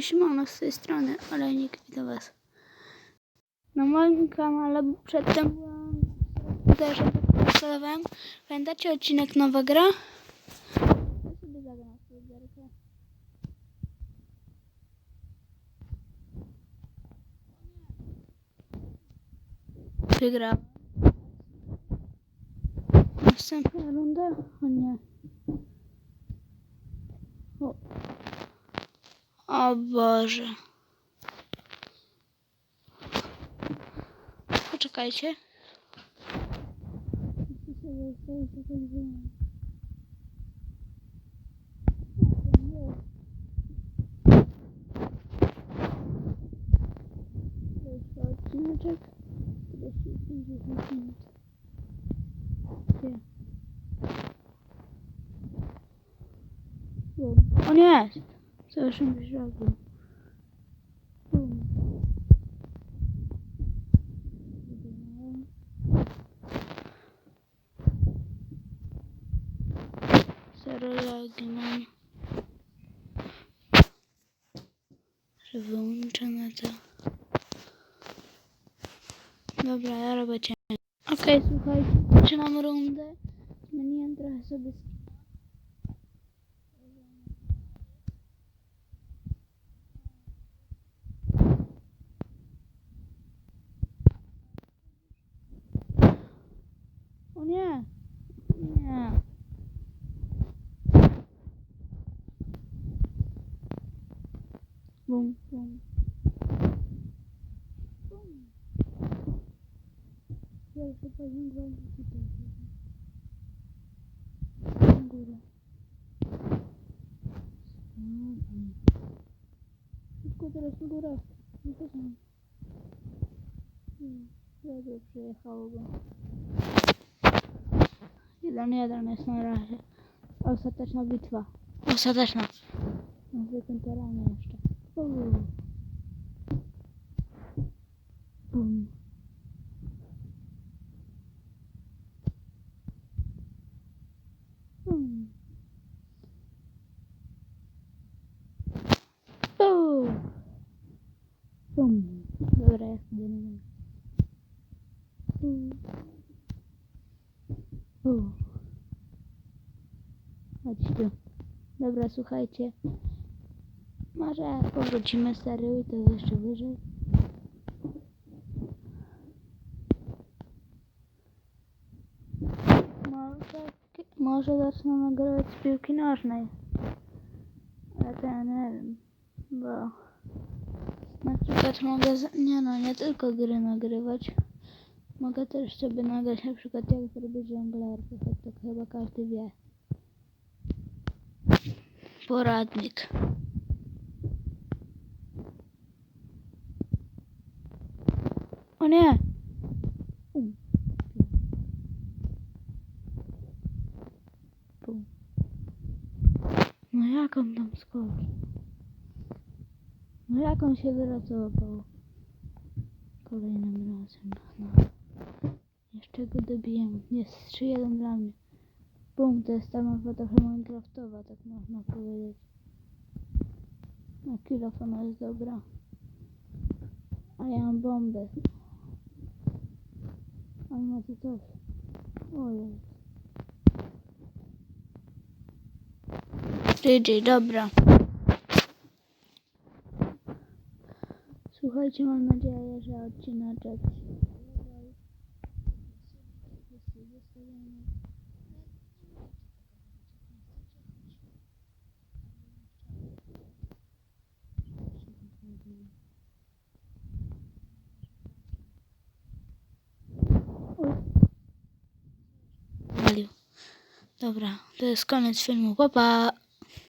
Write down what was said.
Siemano z tej strony, Olejnik do Was. Na moim kanale przedtem byłam też instalowałem. Pamiętacie odcinek Nowa Gra? Ja sobie zagram w gierkę. Wygrałem. Następna runda? O nie. O. O Boże. Poczekajcie. Odcineczek. 50 minut. Gdzie? Bum. O nie! Co już mi zrobił? Bum. Zero lagi mam. Że wyłączone to. Dobra, ja robię cię. Okej, słuchajcie, zaczynam rundę. Zmieniłem trochę sobie O nie! Nie. Bum, bum. Bum. Pierwszy poziom gwałtu tutaj. Na górę. Spadaj. Szybko teraz na górę. No to. Hmm, Dobra, przyjechało go. Jeden jeden jest na razie. Ostateczna bitwa. Ostateczna. Na zwykłym terenie jeszcze. Bum. Bum. Bum. Bum. Bum. Dobra, jest jeden. Bum. Bum. Chodź tu. Dobra, słuchajcie. Może powrócimy z serii, to jeszcze wyżej. Może, może zacznę nagrywać z piłki nożnej. Ale to ja nie wiem, bo na przykład mogę, z... nie no, nie tylko gry nagrywać. Mogę też sobie nagrać na przykład jak zrobić żonglerkę, choć to chyba każdy wie. Poradnik. O nie! No jak on tam skoczył? No jak on się wyratował? Kolejnym razem. No. Jeszcze go dobiję. Jest 3-1 dla mnie. Bum, to jest ta mapa trochę minecraftowa, tak można powiedzieć. Na kilof ona jest dobra. A ja mam bombę. A ma tu coś. Ojej. JJ, dobra. Słuchajcie, mam nadzieję, że odcineczek Walił. Dobra, to jest koniec filmu. Pa, pa.